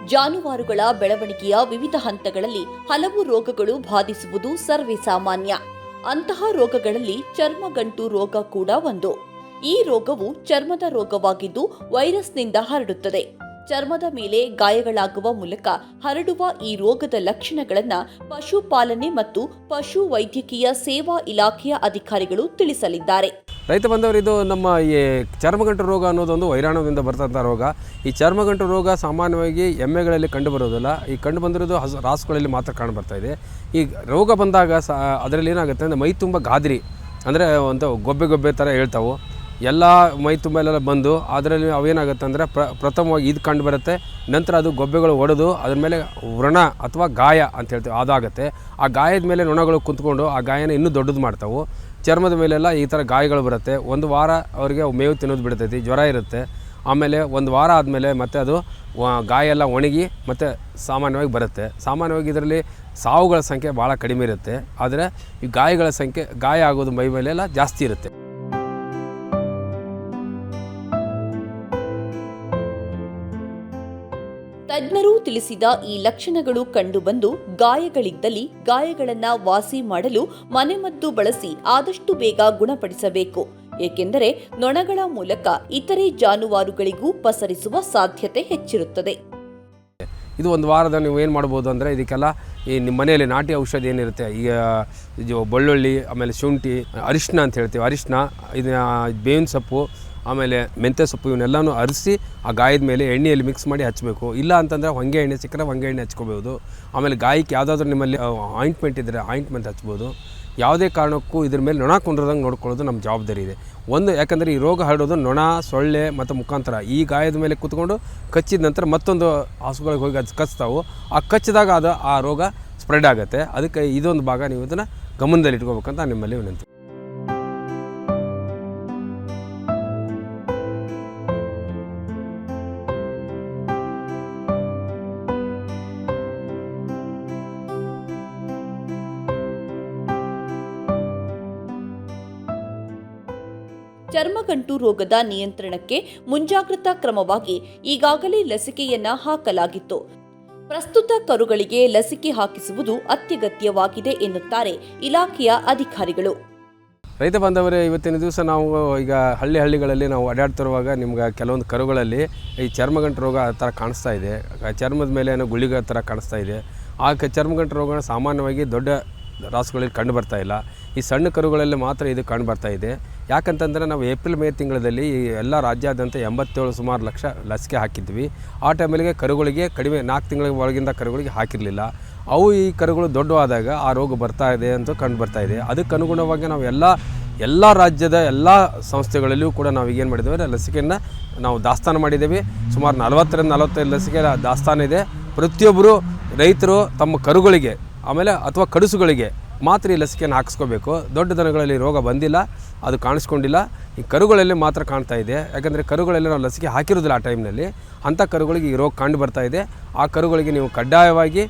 ಜಾನುವಾರುಗಳ ಬೆಳವಣಿಗೆಯ ವಿವಿಧ ಹಂತಗಳಲ್ಲಿ ಹಲವು ರೋಗಗಳು ಬಾಧಿಸುವುದು ಸರ್ವೇ ಸಾಮಾನ್ಯ. ಅಂತಹ ರೋಗಗಳಲ್ಲಿ ಚರ್ಮಗಂಟು ರೋಗ ಕೂಡ ಒಂದು. ಈ ರೋಗವು ಚರ್ಮದ ರೋಗವಾಗಿದ್ದು ವೈರಸ್ನಿಂದ ಹರಡುತ್ತದೆ. ಚರ್ಮದ ಮೇಲೆ ಗಾಯಗಳಾಗುವ ಮೂಲಕ ಹರಡುವ ಈ ರೋಗದ ಲಕ್ಷಣಗಳನ್ನು ಪಶುಪಾಲನೆ ಮತ್ತು ಪಶು ವೈದ್ಯಕೀಯ ಸೇವಾ ಇಲಾಖೆಯ ಅಧಿಕಾರಿಗಳು ತಿಳಿಸಲಿದ್ದಾರೆ. ರೈತ ಬಂದವರು ಇದು ನಮ್ಮ ಈ ಚರ್ಮಗಂಟು ರೋಗ ಅನ್ನೋದೊಂದು ವೈರಾಣುವಿಂದ ಬರ್ತಂಥ ರೋಗ. ಈ ಚರ್ಮಗಂಟು ರೋಗ ಸಾಮಾನ್ಯವಾಗಿ ಎಮ್ಮೆಗಳಲ್ಲಿ ಕಂಡು ಬರೋದಿಲ್ಲ. ಈ ಕಂಡು ಬಂದಿರೋದು ಹಸು ರಾಸುಗಳಲ್ಲಿ ಮಾತ್ರ ಕಾಣು ಬರ್ತಾ ಇದೆ. ಈ ರೋಗ ಬಂದಾಗ ಸ, ಅದರಲ್ಲಿ ಏನಾಗುತ್ತೆ ಅಂದರೆ ಮೈ ತುಂಬ ಗಾದ್ರಿ. ಅಂದರೆ ಒಂದು ಗೊಬ್ಬೆ ಗೊಬ್ಬೆ ಥರ ಹೇಳ್ತಾವೆ. ಎಲ್ಲ ಮೈ ತುಂಬೆಲ್ಲ ಬಂದು ಅದರಲ್ಲಿ ಅವೇನಾಗುತ್ತೆ ಅಂದರೆ ಪ್ರ, ಪ್ರಥಮವಾಗಿ ಇದು ಕಂಡು ಬರುತ್ತೆ, ನಂತರ ಅದು ಗೊಬ್ಬೆಗಳು ಒಡೆದು ಅದ್ರ ಮೇಲೆ ವ್ರಣ ಅಥವಾ ಗಾಯ ಅಂತ ಹೇಳ್ತೀವಿ, ಅದಾಗುತ್ತೆ. ಆ ಗಾಯದ ಮೇಲೆ ನೊಣಗಳು ಕುಂತ್ಕೊಂಡು ಆ ಗಾಯನ ಇನ್ನೂ ದೊಡ್ಡದು ಮಾಡ್ತಾವೆ. ಚರ್ಮದ ಮೇಲೆಲ್ಲ ಈ ಥರ ಗಾಯಗಳು ಬರುತ್ತೆ. ಒಂದು ವಾರ ಅವರಿಗೆ ಮೇವು ತಿನ್ನೋದು ಬಿಡ್ತೈತಿ, ಜ್ವರ ಇರುತ್ತೆ. ಆಮೇಲೆ ಒಂದು ವಾರ ಆದಮೇಲೆ ಮತ್ತೆ ಅದು ಗಾಯ ಎಲ್ಲ ಒಣಗಿ ಮತ್ತು ಸಾಮಾನ್ಯವಾಗಿ ಬರುತ್ತೆ. ಸಾಮಾನ್ಯವಾಗಿ ಇದರಲ್ಲಿ ಸಾವುಗಳ ಸಂಖ್ಯೆ ಭಾಳ ಕಡಿಮೆ ಇರುತ್ತೆ. ಆದರೆ ಈ ಗಾಯಗಳ ಸಂಖ್ಯೆ, ಗಾಯ ಆಗೋದು ಮೈ ಮೇಲೆಲ್ಲ ಜಾಸ್ತಿ ಇರುತ್ತೆ. ತಿಳಿಸಿದ ಈ ಲಕ್ಷಣಗಳು ಕಂಡುಬಂದು ಗಾಯಗಳಿದ್ದಲ್ಲಿ ಗಾಯಗಳನ್ನು ವಾಸಿ ಮಾಡಲು ಮನೆಮದ್ದು ಬಳಸಿ ಆದಷ್ಟು ಬೇಗ ಗುಣಪಡಿಸಬೇಕು. ಏಕೆಂದರೆ ನೊಣಗಳ ಮೂಲಕ ಇತರೆ ಜಾನುವಾರುಗಳಿಗೂ ಪಸರಿಸುವ ಸಾಧ್ಯತೆ ಹೆಚ್ಚಿರುತ್ತದೆ. ಇದು ಒಂದು ವಾರದ ನೀವು ಏನು ಮಾಡ್ಬೋದು ಅಂದರೆ ಇದಕ್ಕೆಲ್ಲ ಈ ನಿಮ್ಮ ಮನೆಯಲ್ಲಿ ನಾಟಿ ಔಷಧಿ ಏನಿರುತ್ತೆ ಈಗ ಇದು ಬೆಳ್ಳುಳ್ಳಿ, ಆಮೇಲೆ ಶುಂಠಿ ಅರಿಶಿನ ಅಂತ ಹೇಳ್ತೀವಿ. ಅರಿಶಿನ ಇದನ್ನ ಬೇವಿನ ಸೊಪ್ಪು ಆಮೇಲೆ ಮೆಂತ್ಯ ಸೊಪ್ಪು ಇವನ್ನೆಲ್ಲನೂ ಅರಿಸಿ ಆ ಗಾಯದ ಮೇಲೆ ಎಣ್ಣೆಯಲ್ಲಿ ಮಿಕ್ಸ್ ಮಾಡಿ ಹಚ್ಚಬೇಕು ಇಲ್ಲ ಅಂತಂದರೆ ಹೊಂಗೆ ಎಣ್ಣೆ ಸಿಕ್ಕರೆ ಹೊಂಗೆ ಎಣ್ಣೆ ಹಚ್ಕೋಬೋದು. ಆಮೇಲೆ ಗಾಯಕ್ಕೆ ಯಾವುದಾದ್ರೂ ನಿಮ್ಮಲ್ಲಿ ಆಯಿಂಟ್ಮೆಂಟ್ ಇದ್ದರೆ ಆಯಿಂಟ್ಮೆಂಟ್ ಹಚ್ಬೋದು. ಯಾವುದೇ ಕಾರಣಕ್ಕೂ ಇದ್ರ ಮೇಲೆ ನೊಣ ಕುಂಡ್ರದಂಗೆ ನೋಡ್ಕೊಳ್ಳೋದು ನಮ್ಮ ಜವಾಬ್ದಾರಿ ಇದೆ. ಒಂದು, ಯಾಕಂದರೆ ಈ ರೋಗ ಹರಡೋದು ನೊಣ, ಸೊಳ್ಳೆ ಮತ್ತು ಮುಖಾಂತರ. ಈ ಗಾಯದ ಮೇಲೆ ಕೂತ್ಕೊಂಡು ಕಚ್ಚಿದ ನಂತರ ಮತ್ತೊಂದು ಹಸುಗಳಿಗೆ ಹೋಗಿ ಅದು ಕಚ್ತಾವು. ಆ ಕಚ್ಚಿದಾಗ ಅದು ಆ ರೋಗ ಸ್ಪ್ರೆಡ್ ಆಗುತ್ತೆ. ಅದಕ್ಕೆ ಇದೊಂದು ಭಾಗ ನೀವು ಇದನ್ನು ಗಮನದಲ್ಲಿ ಇಟ್ಕೋಬೇಕಂತ ನಿಮ್ಮಲ್ಲಿ ವಿನಂತಿ. ಚರ್ಮಗಂಟು ರೋಗದ ನಿಯಂತ್ರಣಕ್ಕೆ ಮುಂಜಾಗ್ರತಾ ಕ್ರಮವಾಗಿ ಈಗಾಗಲೇ ಲಸಿಕೆಯನ್ನ ಹಾಕಲಾಗಿತ್ತು. ಪ್ರಸ್ತುತ ಕರುಗಳಿಗೆ ಲಸಿಕೆ ಹಾಕಿಸುವುದು ಅತ್ಯಗತ್ಯವಾಗಿದೆ ಎನ್ನುತ್ತಾರೆ ಇಲಾಖೆಯ ಅಧಿಕಾರಿಗಳು. ರೈತ ಬಾಂಧವರೇ, ಇವತ್ತಿನ ದಿವಸ ನಾವು ಈಗ ಹಳ್ಳಿ ಹಳ್ಳಿಗಳಲ್ಲಿ ನಾವು ಅಡ್ಡಾಡ್ತಿರುವಾಗ ನಿಮ್ಗೆ ಕೆಲವೊಂದು ಕರುಗಳಲ್ಲಿ ಈ ಚರ್ಮಗಂಟು ರೋಗ ಆ ಥರ ಕಾಣಿಸ್ತಾ ಇದೆ. ಚರ್ಮದ ಮೇಲೆ ಏನೋ ಗುಳಿಗೆ ಥರ ಕಾಣಿಸ್ತಾ ಇದೆ. ಆ ಚರ್ಮಗಂಟು ರೋಗ ಸಾಮಾನ್ಯವಾಗಿ ದೊಡ್ಡ ರಾಸುಗಳಲ್ಲಿ ಕಂಡು ಬರ್ತಾ ಇಲ್ಲ. ಈ ಸಣ್ಣ ಕರುಗಳಲ್ಲಿ ಮಾತ್ರ ಇದು ಕಂಡು ಬರ್ತಾ ಇದೆ. ಯಾಕಂತಂದರೆ ನಾವು ಏಪ್ರಿಲ್, ಮೇ ತಿಂಗಳಲ್ಲಿ ಎಲ್ಲ ರಾಜ್ಯಾದ್ಯಂತ ಎಂಬತ್ತೇಳು ಸುಮಾರು ಲಕ್ಷ ಲಸಿಕೆ ಹಾಕಿದ್ವಿ. ಆ ಟೈಮಲ್ಲಿಗೆ ಕರುಗಳಿಗೆ ಕಡಿಮೆ ನಾಲ್ಕು ತಿಂಗಳ ಒಳಗಿಂದ ಕರುಗಳಿಗೆ ಹಾಕಿರಲಿಲ್ಲ. ಅವು ಈ ಕರುಗಳು ದೊಡ್ಡವಾದಾಗ ಆ ರೋಗ ಬರ್ತಾ ಇದೆ ಅಂತ ಕಂಡು ಬರ್ತಾ ಇದೆ. ಅದಕ್ಕೆ ಅನುಗುಣವಾಗಿ ನಾವು ಎಲ್ಲ ಎಲ್ಲ ರಾಜ್ಯದ ಎಲ್ಲ ಸಂಸ್ಥೆಗಳಲ್ಲಿಯೂ ಕೂಡ ನಾವು ಏನು ಮಾಡಿದ್ದೇವೆ ಲಸಿಕೆಯನ್ನು ನಾವು ದಾಸ್ತಾನು ಮಾಡಿದ್ದೇವೆ. ಸುಮಾರು ನಲವತ್ತರಿಂದ ನಲವತ್ತೈದು ಲಸಿಕೆ ದಾಸ್ತಾನು ಇದೆ. ಪ್ರತಿಯೊಬ್ಬರು ರೈತರು ತಮ್ಮ ಕರುಗಳಿಗೆ ಆಮೇಲೆ ಅಥವಾ ಕಡುಸುಗಳಿಗೆ ಮಾತ್ರ ಈ ಲಸಿಕೆಯನ್ನು ಹಾಕಿಸ್ಕೋಬೇಕು. ದೊಡ್ಡ ದನಗಳಲ್ಲಿ ರೋಗ ಬಂದಿಲ್ಲ, ಅದು ಕಾಣಿಸ್ಕೊಂಡಿಲ್ಲ. ಈ ಕರುಗಳಲ್ಲಿ ಮಾತ್ರ ಕಾಣ್ತಾ ಇದೆ. ಯಾಕಂದರೆ ಕರುಗಳಲ್ಲಿ ನಾವು ಲಸಿಕೆ ಹಾಕಿರೋದಿಲ್ಲ ಆ ಟೈಮ್ನಲ್ಲಿ. ಅಂಥ ಕರುಗಳಿಗೆ ಈ ರೋಗ ಕಂಡು ಬರ್ತಾ ಇದೆ. ಆ ಕರುಗಳಿಗೆ ನೀವು ಕಡ್ಡಾಯವಾಗಿ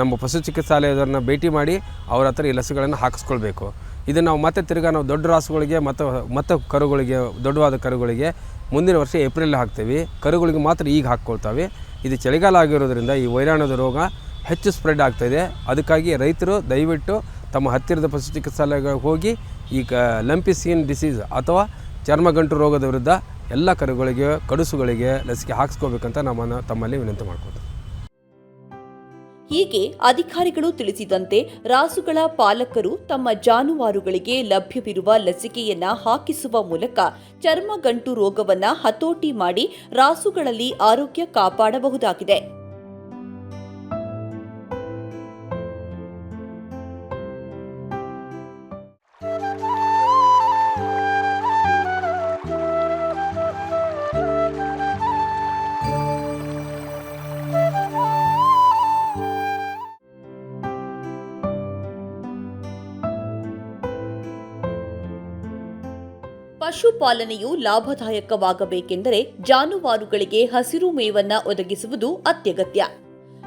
ನಮ್ಮ ಪಶು ಚಿಕಿತ್ಸಾಲಯದವ್ರನ್ನ ಭೇಟಿ ಮಾಡಿ ಅವ್ರ ಹತ್ರ ಈ ಲಸಿಕೆಗಳನ್ನು ಹಾಕಿಸ್ಕೊಳ್ಬೇಕು. ಇದನ್ನು ನಾವು ಮತ್ತೆ ತಿರ್ಗಾ ನಾವು ದೊಡ್ಡ ರಾಸುಗಳಿಗೆ ಮತ್ತು ಮತ್ತು ಕರುಗಳಿಗೆ, ದೊಡ್ಡವಾದ ಕರುಗಳಿಗೆ ಮುಂದಿನ ವರ್ಷ ಏಪ್ರಿಲ್ ಹಾಕ್ತೀವಿ. ಕರುಗಳಿಗೆ ಮಾತ್ರ ಈಗ ಹಾಕ್ಕೊಳ್ತಾವೆ. ಇದು ಚಳಿಗಾಲ ಆಗಿರೋದ್ರಿಂದ ಈ ವೈರಾಣದ ರೋಗ ಹೆಚ್ಚು ಸ್ಪ್ರೆಡ್ ಆಗ್ತಾಯಿದೆ ಅದಕ್ಕಾಗಿ ರೈತರು ದಯವಿಟ್ಟು ತಮ್ಮ ಹತ್ತಿರದ ಪಶು ಹೋಗಿ ಈಗ ಕ ಲಂಪಿಸಿನ್ ಡಿಸೀಸ್ ಅಥವಾ ಚರ್ಮಗಂಟು ರೋಗದ ವಿರುದ್ಧ ಎಲ್ಲ ಕರುಗಳಿಗೆ, ಕಡುಸುಗಳಿಗೆ ಲಸಿಕೆ ಹಾಕಿಸ್ಕೋಬೇಕಂತ ನಮ್ಮನ್ನು ತಮ್ಮಲ್ಲಿ ವಿನಂತಿ ಮಾಡ್ಕೋತಾರೆ ಹೀಗೆ ಅಧಿಕಾರಿಗಳು ತಿಳಿಸಿದಂತೆ ರಾಸುಗಳ ಪಾಲಕರು ತಮ್ಮ ಜಾನುವಾರುಗಳಿಗೆ ಲಭ್ಯವಿರುವ ಲಸಿಕೆಯನ್ನ ಹಾಕಿಸುವ ಮೂಲಕ ಚರ್ಮಗಂಟು ರೋಗವನ್ನ ಹತೋಟಿ ಮಾಡಿ ರಾಸುಗಳಲ್ಲಿ ಆರೋಗ್ಯ ಕಾಪಾಡಬಹುದಾಗಿದೆ. ಪಶುಪಾಲನೆಯು ಲಾಭದಾಯಕವಾಗಬೇಕೆಂದರೆ ಜಾನುವಾರುಗಳಿಗೆ ಹಸಿರು ಮೇವನ್ನ ಒದಗಿಸುವುದು ಅತ್ಯಗತ್ಯ.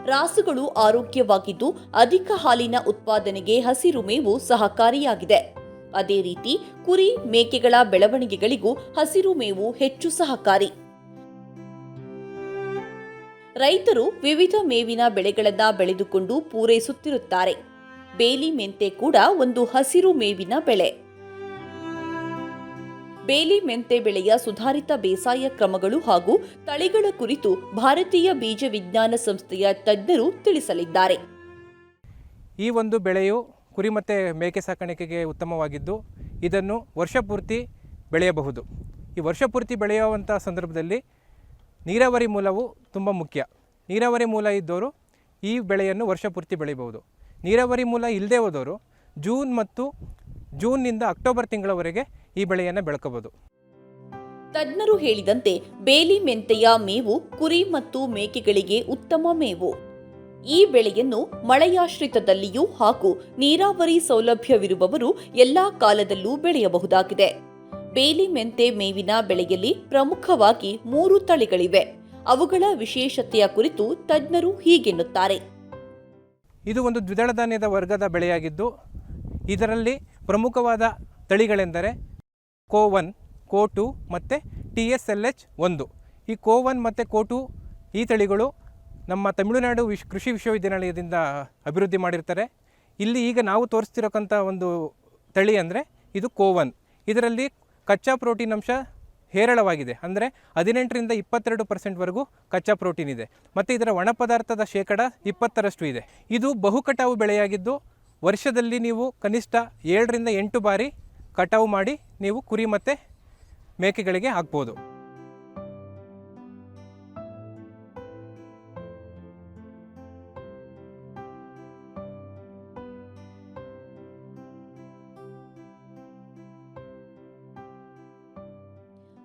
ರಾಸುಗಳು ಆರೋಗ್ಯವಾಗಿದ್ದು ಅಧಿಕ ಹಾಲಿನ ಉತ್ಪಾದನೆಗೆ ಹಸಿರು ಮೇವು ಸಹಕಾರಿಯಾಗಿದೆ. ಅದೇ ರೀತಿ ಕುರಿ, ಮೇಕೆಗಳ ಬೆಳವಣಿಗೆಗಳಿಗೂ ಹಸಿರು ಮೇವು ಹೆಚ್ಚು ಸಹಕಾರಿ. ರೈತರು ವಿವಿಧ ಮೇವಿನ ಬೆಳೆಗಳನ್ನ ಬೆಳೆದುಕೊಂಡು ಪೂರೈಸುತ್ತಿರುತ್ತಾರೆ. ಬೇಲಿ ಮೆಂತೆ ಕೂಡ ಒಂದು ಹಸಿರು ಮೇವಿನ ಬೆಳೆ. ಬೇಲಿ ಮೆಂತೆ ಬೆಳೆಯ ಸುಧಾರಿತ ಬೇಸಾಯ ಕ್ರಮಗಳು ಹಾಗೂ ತಳಿಗಳ ಕುರಿತು ಭಾರತೀಯ ಬೀಜ ವಿಜ್ಞಾನ ಸಂಸ್ಥೆಯ ತಜ್ಞರು ತಿಳಿಸಲಿದ್ದಾರೆ. ಈ ಒಂದು ಬೆಳೆಯು ಕುರಿ ಮತ್ತು ಮೇಕೆ ಸಾಕಾಣಿಕೆಗೆ ಉತ್ತಮವಾಗಿದ್ದು, ಇದನ್ನು ವರ್ಷಪೂರ್ತಿ ಬೆಳೆಯಬಹುದು. ಈ ವರ್ಷಪೂರ್ತಿ ಬೆಳೆಯುವಂಥ ಸಂದರ್ಭದಲ್ಲಿ ನೀರಾವರಿ ಮೂಲವು ತುಂಬ ಮುಖ್ಯ. ನೀರಾವರಿ ಮೂಲ ಇದ್ದವರು ಈ ಬೆಳೆಯನ್ನು ವರ್ಷಪೂರ್ತಿ ಬೆಳೆಯಬಹುದು ನೀರಾವರಿ ಮೂಲ ಇಲ್ಲದೆ ಹೋದವರು ಜೂನ್ ಮತ್ತು ಜೂನ್ನಿಂದ ಅಕ್ಟೋಬರ್ ತಿಂಗಳವರೆಗೆ ಈ ಬೆಳೆಯನ್ನು ಬೆಳಕಬಹುದು ತಜ್ಞರು ಹೇಳಿದಂತೆ ಬೇಲಿ ಮೆಂತೆಯ ಮೇವು ಕುರಿ ಮತ್ತು ಮೇಕೆಗಳಿಗೆ ಉತ್ತಮ ಮೇವು. ಈ ಬೆಳೆಯನ್ನು ಮಳೆಯಾಶ್ರಿತದಲ್ಲಿಯೂ ಹಾಗೂ ನೀರಾವರಿ ಸೌಲಭ್ಯವಿರುವವರು ಎಲ್ಲಾ ಕಾಲದಲ್ಲೂ ಬೆಳೆಯಬಹುದಾಗಿದೆ. ಬೇಲಿ ಮೆಂತೆ ಮೇವಿನ ಬೆಳೆಯಲ್ಲಿ ಪ್ರಮುಖವಾಗಿ ಮೂರು ತಳಿಗಳಿವೆ. ಅವುಗಳ ವಿಶೇಷತೆಯ ಕುರಿತು ತಜ್ಞರು ಹೀಗೆನ್ನುತ್ತಾರೆ. ಇದು ಒಂದು ದ್ವಿದಳ ಧಾನ್ಯದ ವರ್ಗದ ಬೆಳೆಯಾಗಿದ್ದು ಇದರಲ್ಲಿ ಪ್ರಮುಖವಾದ ತಳಿಗಳೆಂದರೆ ಕೋ ಒನ್ ಕೋ ಟು ಮತ್ತು ಟಿ ಎಸ್ ಎಲ್ ಎಚ್ ಒಂದು. ಈ ಕೋ ಒನ್ ಮತ್ತು ಕೋ ಟು ಈ ತಳಿಗಳು ನಮ್ಮ ತಮಿಳುನಾಡು ವಿಶ್, ಕೃಷಿ ವಿಶ್ವವಿದ್ಯಾನಿಲಯದಿಂದ ಅಭಿವೃದ್ಧಿ ಮಾಡಿರ್ತಾರೆ. ಇಲ್ಲಿ ಈಗ ನಾವು ತೋರಿಸ್ತಿರೋಕ್ಕಂಥ ಒಂದು ತಳಿ ಅಂದರೆ ಇದು ಕೋವನ್. ಇದರಲ್ಲಿ ಕಚ್ಚಾ ಪ್ರೋಟೀನ್ ಅಂಶ ಹೇರಳವಾಗಿದೆ. ಅಂದರೆ ಹದಿನೆಂಟರಿಂದ ಇಪ್ಪತ್ತೆರಡು ಪರ್ಸೆಂಟ್ವರೆಗೂ ಕಚ್ಚಾ ಪ್ರೋಟೀನ್ ಇದೆ. ಮತ್ತು ಇದರ ಒಣ ಪದಾರ್ಥದ ಶೇಕಡ ಇಪ್ಪತ್ತರಷ್ಟು ಇದೆ. ಇದು ಬಹುಕಟಾವು ಬೆಳೆಯಾಗಿದ್ದು ವರ್ಷದಲ್ಲಿ ನೀವು ಕನಿಷ್ಠ ಏಳರಿಂದ ಎಂಟು ಬಾರಿ ಕಟಾವು ಮಾಡಿ ನೀವು ಕುರಿ ಮತ್ತು ಮೇಕೆಗಳಿಗೆ ಹಾಕ್ಬೋದು.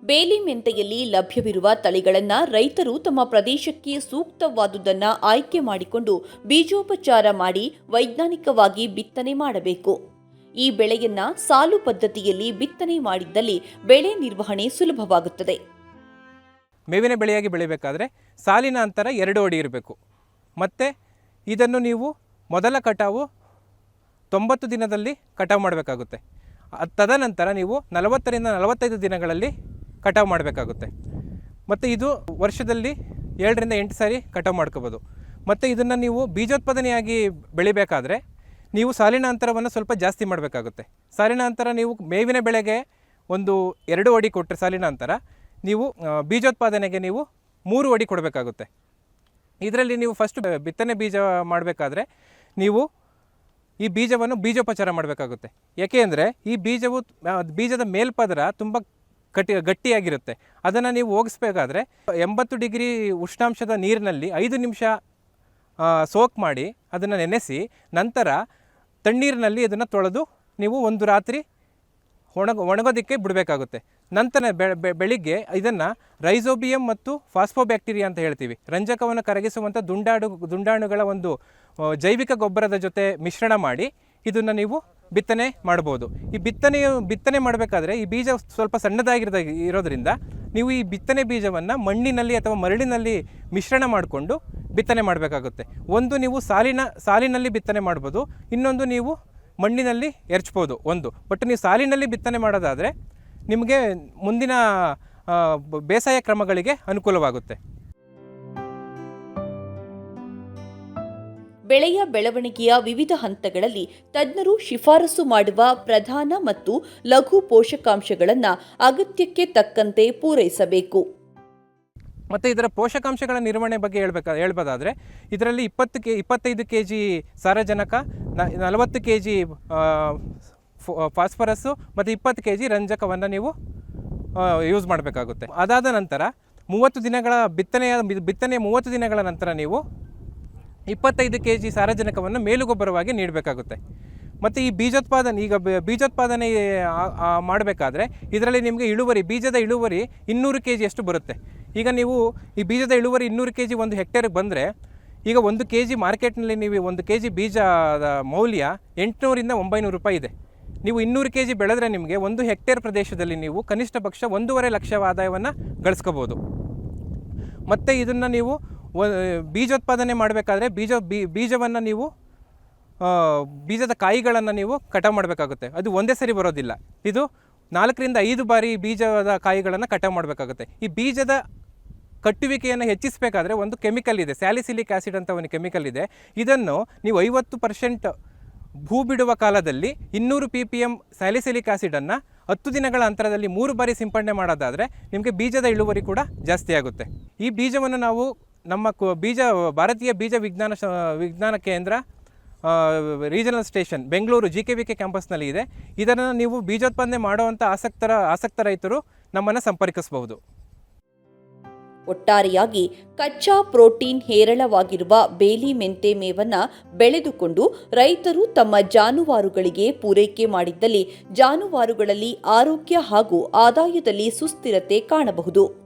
ಬೇಲಿ ಮೆಂತೆಯಲ್ಲಿ ಲಭ್ಯವಿರುವ ತಳಿಗಳನ್ನು ರೈತರು ತಮ್ಮ ಪ್ರದೇಶಕ್ಕೆ ಸೂಕ್ತವಾದುದನ್ನು ಆಯ್ಕೆ ಮಾಡಿಕೊಂಡು ಬೀಜೋಪಚಾರ ಮಾಡಿ ವೈಜ್ಞಾನಿಕವಾಗಿ ಬಿತ್ತನೆ ಮಾಡಬೇಕು. ಈ ಬೆಳೆಯನ್ನ ಸಾಲು ಪದ್ಧತಿಯಲ್ಲಿ ಬಿತ್ತನೆ ಮಾಡಿದ್ದಲ್ಲಿ ಬೆಳೆ ನಿರ್ವಹಣೆ ಸುಲಭವಾಗುತ್ತದೆ. ಮೇವಿನ ಬೆಳೆಯಾಗಿ ಬೆಳಿಬೇಕಾದ್ರೆ ಸಾಲಿನ ಅಂತರ ಎರಡು ಅಡಿ ಇರಬೇಕು. ಮತ್ತು ಇದನ್ನು ನೀವು ಮೊದಲ ಕಟಾವು ತೊಂಬತ್ತು ದಿನದಲ್ಲಿ ಕಟಾವು ಮಾಡಬೇಕಾಗುತ್ತೆ. ತದನಂತರ ನೀವು ನಲವತ್ತರಿಂದ ನಲವತ್ತೈದು ದಿನಗಳಲ್ಲಿ ಕಟಾವು ಮಾಡಬೇಕಾಗುತ್ತೆ. ಮತ್ತು ಇದು ವರ್ಷದಲ್ಲಿ ಎರಡರಿಂದ ಎಂಟು ಸಾರಿ ಕಟಾವು ಮಾಡ್ಕೋಬೋದು. ಮತ್ತು ಇದನ್ನು ನೀವು ಬೀಜೋತ್ಪಾದನೆಯಾಗಿ ಬೆಳಿಬೇಕಾದ್ರೆ ನೀವು ಸಾಲಿನ ಅಂತರವನ್ನು ಸ್ವಲ್ಪ ಜಾಸ್ತಿ ಮಾಡಬೇಕಾಗುತ್ತೆ. ಸಾಲಿನ ಅಂತರ ನೀವು ಮೇವಿನ ಬೆಳೆಗೆ ಒಂದು ಎರಡು ಅಡಿ ಕೊಟ್ಟರೆ ಸಾಲಿನ ಅಂತರ ನೀವು ಬೀಜೋತ್ಪಾದನೆಗೆ ನೀವು ಮೂರು ಅಡಿ ಕೊಡಬೇಕಾಗುತ್ತೆ. ಇದರಲ್ಲಿ ನೀವು ಫಸ್ಟ್ ಬಿತ್ತನೆ ಬೀಜ ಮಾಡಬೇಕಾದ್ರೆ ನೀವು ಈ ಬೀಜವನ್ನು ಬೀಜೋಪಚಾರ ಮಾಡಬೇಕಾಗುತ್ತೆ. ಯಾಕೆ ಅಂದರೆ ಈ ಬೀಜವು ಬೀಜದ ಮೇಲ್ಪದರ ತುಂಬ ಗಟ್ಟಿ ಗಟ್ಟಿಯಾಗಿರುತ್ತೆ. ಅದನ್ನು ನೀವು ಹೋಗಿಸ್ಬೇಕಾದ್ರೆ ಎಂಬತ್ತು ಡಿಗ್ರಿ ಉಷ್ಣಾಂಶದ ನೀರಿನಲ್ಲಿ ಐದು ನಿಮಿಷ ಸೋಕ್ ಮಾಡಿ ಅದನ್ನು ನೆನೆಸಿ ನಂತರ ತಣ್ಣೀರಿನಲ್ಲಿ ಅದನ್ನು ತೊಳೆದು ನೀವು ಒಂದು ರಾತ್ರಿ ಒಣಗ, ಒಣಗೋದಕ್ಕೆ ಬಿಡಬೇಕಾಗುತ್ತೆ. ನಂತರ ಬೆಳಿಗ್ಗೆ ಇದನ್ನು ರೈಸೋಬಿಯಂ ಮತ್ತು ಫಾಸ್ಫೋಬ್ಯಾಕ್ಟೀರಿಯಾ ಅಂತ ಹೇಳ್ತೀವಿ. ರಂಜಕವನ್ನು ಕರಗಿಸುವಂಥ ದುಂಡಾಡು ದುಂಡಾಣುಗಳ ಒಂದು ಜೈವಿಕ ಗೊಬ್ಬರದ ಜೊತೆ ಮಿಶ್ರಣ ಮಾಡಿ ಇದನ್ನು ನೀವು ಬಿತ್ತನೆ ಮಾಡ್ಬೋದು ಈ ಬಿತ್ತನೆಯು, ಬಿತ್ತನೆ ಮಾಡಬೇಕಾದ್ರೆ ಈ ಬೀಜ ಸ್ವಲ್ಪ ಸಣ್ಣದಾಗಿರೋದ ಇರೋದ್ರಿಂದ ನೀವು ಈ ಬಿತ್ತನೆ ಬೀಜವನ್ನು ಮಣ್ಣಿನಲ್ಲಿ ಅಥವಾ ಮರಳಿನಲ್ಲಿ ಮಿಶ್ರಣ ಮಾಡಿಕೊಂಡು ಬಿತ್ತನೆ ಮಾಡಬೇಕಾಗುತ್ತೆ. ಒಂದು ನೀವು ಸಾಲಿನ, ಸಾಲಿನಲ್ಲಿ ಬಿತ್ತನೆ ಮಾಡ್ಬೋದು, ಇನ್ನೊಂದು ನೀವು ಮಣ್ಣಿನಲ್ಲಿ ಎರಚ್ಬೋದು, ಒಂದು. ಬಟ್ ನೀವು ಸಾಲಿನಲ್ಲಿ ಬಿತ್ತನೆ ಮಾಡೋದಾದರೆ ನಿಮಗೆ ಮುಂದಿನ ಬೇಸಾಯ ಕ್ರಮಗಳಿಗೆ ಅನುಕೂಲವಾಗುತ್ತೆ. ಬೆಳೆಯ ಬೆಳವಣಿಗೆಯ ವಿವಿಧ ಹಂತಗಳಲ್ಲಿ ತಜ್ಞರು ಶಿಫಾರಸು ಮಾಡುವ ಪ್ರಧಾನ ಮತ್ತು ಲಘು ಪೋಷಕಾಂಶಗಳನ್ನು ಅಗತ್ಯಕ್ಕೆ ತಕ್ಕಂತೆ ಪೂರೈಸಬೇಕು. ಮತ್ತು ಇದರ ಪೋಷಕಾಂಶಗಳ ನಿರ್ವಹಣೆ ಬಗ್ಗೆ ಹೇಳ್ಬೇಕಾ, ಹೇಳ್ಬೋದಾದರೆ, ಇದರಲ್ಲಿ ಇಪ್ಪತ್ತು ಕೆ, ಇಪ್ಪತ್ತೈದು ಕೆ ಜಿ ಸಾರಜನಕ ನಲವತ್ತು ಕೆ ಜಿ ಫಾಸ್ಫರಸ್ಸು ಮತ್ತು ಇಪ್ಪತ್ತು ಕೆ ಜಿ ರಂಜಕವನ್ನು ನೀವು ಯೂಸ್ ಮಾಡಬೇಕಾಗುತ್ತೆ. ಅದಾದ ನಂತರ ಮೂವತ್ತು ದಿನಗಳ ಬಿತ್ತನೆಯ ಬಿತ್ತನೆಯ ಮೂವತ್ತು ದಿನಗಳ ನಂತರ ನೀವು ಇಪ್ಪತ್ತೈದು ಕೆ ಜಿ ಸಾರಜನಕವನ್ನು ಮೇಲುಗೊಬ್ಬರವಾಗಿ ನೀಡಬೇಕಾಗುತ್ತೆ. ಮತ್ತು ಈ ಬೀಜೋತ್ಪಾದನೆ, ಈಗ ಬೀಜೋತ್ಪಾದನೆ ಮಾಡಬೇಕಾದ್ರೆ ಇದರಲ್ಲಿ ನಿಮಗೆ ಇಳುವರಿ, ಬೀಜದ ಇಳುವರಿ ಇನ್ನೂರು ಕೆ ಜಿಯಷ್ಟು ಬರುತ್ತೆ. ಈಗ ನೀವು ಈ ಬೀಜದ ಇಳುವರಿ ಇನ್ನೂರು ಕೆ ಜಿ ಒಂದು ಹೆಕ್ಟೇರ್ಗೆ ಬಂದರೆ, ಈಗ ಒಂದು ಕೆ ಜಿ ಮಾರ್ಕೆಟ್ನಲ್ಲಿ ನೀವು ಒಂದು ಕೆ ಜಿ ಬೀಜದ ಮೌಲ್ಯ ಎಂಟುನೂರಿಂದ ಒಂಬೈನೂರು ರೂಪಾಯಿ ಇದೆ. ನೀವು ಇನ್ನೂರು ಕೆ ಜಿ ಬೆಳೆದ್ರೆ ನಿಮಗೆ ಒಂದು ಹೆಕ್ಟೇರ್ ಪ್ರದೇಶದಲ್ಲಿ ನೀವು ಕನಿಷ್ಠ ಪಕ್ಷ ಒಂದೂವರೆ ಲಕ್ಷ ಆದಾಯವನ್ನು ಗಳಿಸ್ಕೋಬೋದು. ಮತ್ತು ಇದನ್ನು ನೀವು ಬೀಜೋತ್ಪಾದನೆ ಮಾಡಬೇಕಾದ್ರೆ ಬೀಜ ಬೀಜವನ್ನು ನೀವು ಬೀಜದ ಕಾಯಿಗಳನ್ನು ನೀವು ಕಟಾವು ಮಾಡಬೇಕಾಗುತ್ತೆ. ಅದು ಒಂದೇ ಸರಿ ಬರೋದಿಲ್ಲ. ಇದು ನಾಲ್ಕರಿಂದ ಐದು ಬಾರಿ ಬೀಜದ ಕಾಯಿಗಳನ್ನು ಕಟಾವು ಮಾಡಬೇಕಾಗುತ್ತೆ. ಈ ಬೀಜದ ಕಟ್ಟುವಿಕೆಯನ್ನು ಹೆಚ್ಚಿಸಬೇಕಾದ್ರೆ ಒಂದು ಕೆಮಿಕಲ್ ಇದೆ. ಸ್ಯಾಲಿಸಿಲಿಕ್ ಆ್ಯಸಿಡ್ ಅಂತ ಒಂದು ಕೆಮಿಕಲ್ ಇದೆ. ಇದನ್ನು ನೀವು ಐವತ್ತು ಪರ್ಸೆಂಟ್ ಭೂ ಬಿಡುವ ಕಾಲದಲ್ಲಿ ಇನ್ನೂರು ಪಿ ಪಿ ಎಂ ಸ್ಯಾಲಿಸಿಲಿಕ್ ಆ್ಯಸಿಡನ್ನು ಹತ್ತು ದಿನಗಳ ಅಂತರದಲ್ಲಿ ಮೂರು ಬಾರಿ ಸಿಂಪಡಣೆ ಮಾಡೋದಾದರೆ ನಿಮಗೆ ಬೀಜದ ಇಳುವರಿ ಕೂಡ ಜಾಸ್ತಿ ಆಗುತ್ತೆ. ಈ ಬೀಜವನ್ನು ನಾವು ನಮ್ಮ ಕು- ಬೀಜ, ಭಾರತೀಯ ಬೀಜ ವಿಜ್ಞಾನ ವಿಜ್ಞಾನ ಕೇಂದ್ರ regional station, Bengaluru G K V K ಕ್ಯಾಂಪಸ್ನಲ್ಲಿ ಇದೆ. ಇದನ್ನು ನೀವು ಬೀಜೋತ್ಪಾದನೆ ಮಾಡುವಂಥ ಆಸಕ್ತರ, ಆಸಕ್ತ ರೈತರು ನಮ್ಮನ್ನು ಸಂಪರ್ಕಿಸಬಹುದು. ಒಟ್ಟಾರೆಯಾಗಿ ಕಚ್ಚಾ ಪ್ರೋಟೀನ್ ಹೇರಳವಾಗಿರುವ ಬೇಲಿ ಮೆಂತೆ ಮೇವನ್ನ ಬೆಳೆದುಕೊಂಡು ರೈತರು ತಮ್ಮ ಜಾನುವಾರುಗಳಿಗೆ ಪೂರೈಕೆ ಮಾಡಿದ್ದಲ್ಲಿ ಜಾನುವಾರುಗಳಲ್ಲಿ ಆರೋಗ್ಯ ಹಾಗೂ ಆದಾಯದಲ್ಲಿ ಸುಸ್ಥಿರತೆ ಕಾಣಬಹುದು.